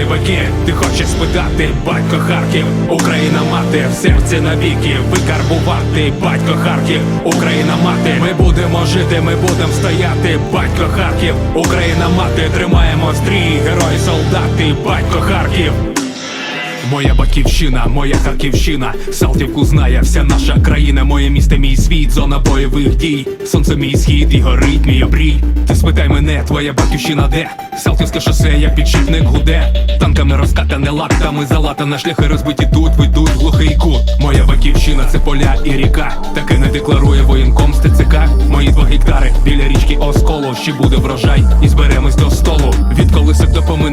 баки? Ти хочеш спитати, батько Харків, Україна мати, в серці навіки, викарбувати, батько Харків, Україна мати, ми будемо жити, ми будемо стояти, батько Харків, Україна мати, тримаємо стрій, герої солдати, батько Харків. Моя батьківщина, моя Харківщина, Салтівку знає вся наша країна, моє місто, мій світ, зона бойових дій. Сонце мій схід і горить мій обрій. Ти спитай мене, твоя батьківщина де? Салтівське шосе, як підшипник гуде. Танками розкатане лактами залатане шляхи розбиті тут, ведуть глухий кут. Моя батьківщина це поля і ріка. Таке не декларує воєнком з ТЦК. Мої два гектари біля річки Осколу. Ще буде врожай, і зберемось до столу.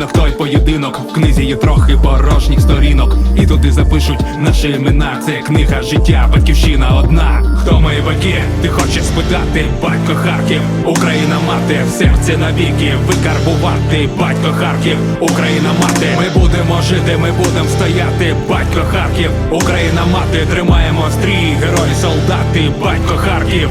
Колисок той поєдинок. В книзі є трохи порожніх сторінок. І туди запишуть наші імена. Це книга життя, батьківщина одна. Хто мої батьки? Ти хочеш спитати, батько Харків, Україна мати, в серці навіки, викарбувати, батько Харків, Україна мати, ми будемо жити, ми будемо стояти, батько Харків, Україна мати, тримаємо стрій, герої солдати, батько Харків.